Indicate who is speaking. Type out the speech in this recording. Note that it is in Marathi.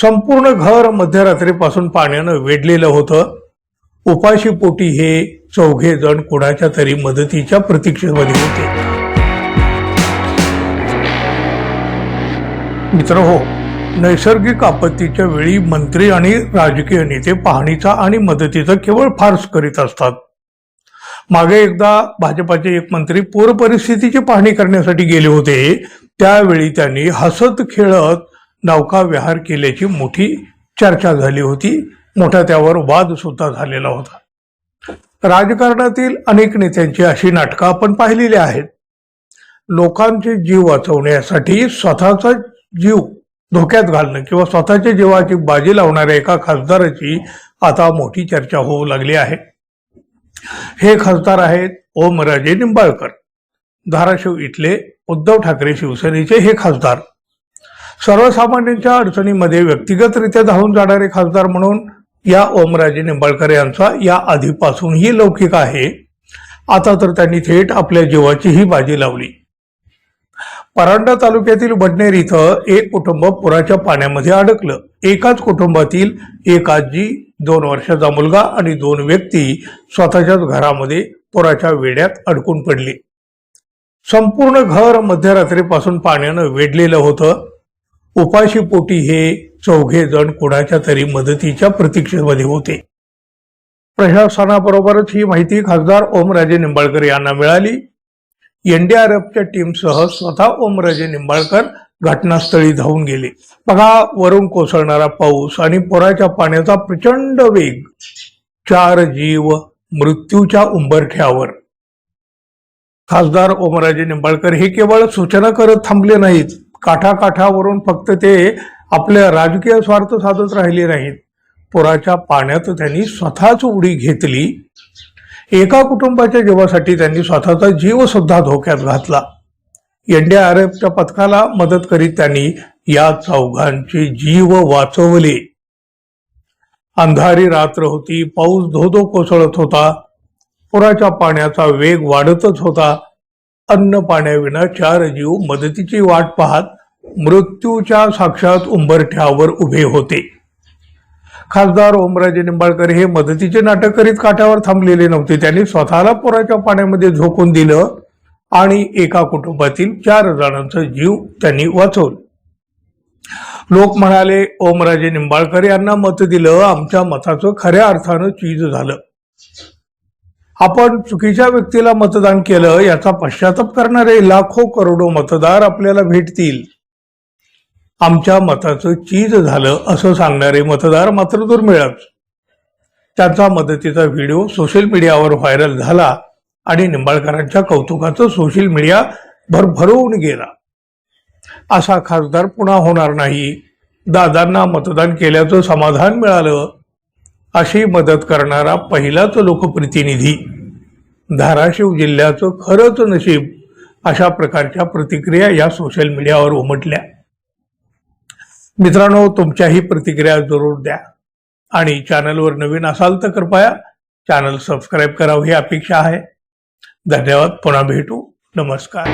Speaker 1: संपूर्ण घर मध्यरात्रीपासून पाण्यानं वेढलेलं होतं. उपाशी पोटी हे चौघे जण कुणाच्या तरी मदतीच्या प्रतीक्षेमध्ये होते. मित्र हो नैसर्गिक आपत्तीच्या वेळी मंत्री आणि राजकीय नेते पाहणीचा आणि मदतीचा केवळ फार्स करीत असतात. मागे एकदा भाजपाचे एक मंत्री पूर परिस्थितीची पाहणी करण्यासाठी गेले होते. त्यावेळी त्यांनी हसत खेळत नौका विहार केल्याची मोठी चर्चा झाली होती. मोठा त्यावर वाद सुद्धा झालेला होता. राजकारणातील अनेक नेत्यांची अशी नाटकं आपण पाहिलेली आहेत. लोकांचे जीव वाचवण्यासाठी स्वतःचा जीव धोक्यात घालणं किंवा स्वतःच्या जीवाची बाजी लावणाऱ्या एका खासदाराची आता मोठी चर्चा होऊ लागली आहे. हे खासदार आहेत ओमराजे निंबाळकर. धाराशिव इथले उद्धव ठाकरे शिवसेनेचे हे खासदार. सर्वसामान्यांच्या अडचणीमध्ये व्यक्तिगतरित्या धावून जाणारे खासदार म्हणून या ओमराजे निंबाळकर यांचा या आधीपासूनही लौकिक आहे. आता तर त्यांनी थेट आपल्या जीवाचीही बाजी लावली. परांडा तालुक्यातील बडनेर इथं एक कुटुंब पुराच्या पाण्यामध्ये अडकलं. एकाच कुटुंबातील एक आजी दोन वर्षाचा मुलगा आणि दोन व्यक्ती स्वतःच्याच घरामध्ये पुराच्या वेड्यात अडकून पडली. संपूर्ण घर मध्यरात्रीपासून पाण्यानं वेढलेलं होतं. उपाशी पोटी हे चौघे जण कोणाच्या तरी मदतीच्या प्रतीक्षेमध्ये होते. प्रशासनाबरोबरच ही माहिती खासदार ओमराजे निंबाळकर यांना मिळाली. एनडीआरएफच्या टीमसह स्वतः ओमराजे निंबाळकर घटनास्थळी धावून गेले. बघा वरून कोसळणारा पाऊस आणि पुराच्या पाण्याचा प्रचंड वेग. चार जीव मृत्यूच्या उंबरठ्यावर. खासदार ओमराजे निंबाळकर हे केवळ सूचना करत थांबले नाहीत काठाकाठावरून फक्त ते आपल्या राजकीय स्वार्थ साधत राहिले नाहीत. पुराच्या पाण्यात त्यांनी स्वतःच उडी घेतली. एका कुटुंबाच्या जीवासाठी त्यांनी स्वतःचा जीव सुद्धा धोक्यात घातला. एनडीआरएफच्या पथकाला मदत करीत त्यांनी या चौघांचे जीव वाचवले. अंधारी रात्र होती पाऊस धोधो कोसळत होता. पुराच्या पाण्याचा वेग वाढतच होता. अन्न पाण्याविना चार जीव मदतीची वाट पाहत मृत्यूच्या साक्षात उंबरठ्यावर उभे होते. खासदार ओमराजे निंबाळकर हे मदतीचे नाटक करीत काठावर थांबलेले नव्हते. त्यांनी स्वतःला पुराच्या पाण्यामध्ये झोकून दिलं आणि एका कुटुंबातील चार जणांचा जीव त्यांनी वाचवलं. लोक म्हणाले ओमराजे निंबाळकर यांना मत दिलं. आमच्या मताचं खऱ्या अर्थानं चीज झालं. आपण चुकीच्या व्यक्तीला मतदान केलं याचा पश्चाताप करणारे लाखो करोडो मतदार आपल्याला भेटतील. आमच्या मताचं चीज झालं असं सांगणारे मतदार मात्र दुर्मिळच. त्याचा मदतीचा व्हिडिओ सोशल मीडियावर व्हायरल झाला आणि निंबाळकरांच्या कौतुकाचं सोशल मीडिया भरभरवून गेला. असा खासदार पुन्हा होणार नाही. दादांना मतदान केल्याचं समाधान मिळालं. अशी मदत करणारा पहिलाच लोकप्रतिनिधी. धाराशिव जिल्ह्याचं खरंच नशीब अशा प्रकारच्या प्रतिक्रिया या सोशल मीडियावर उमटल्या. मित्रांनो तुमच्याही प्रतिक्रिया जरूर द्या. आणि चॅनलवर नवीन असाल तर कृपया चॅनल सबस्क्राईब करावं ही अपेक्षा आहे. धन्यवाद पुन्हा भेटू. नमस्कार.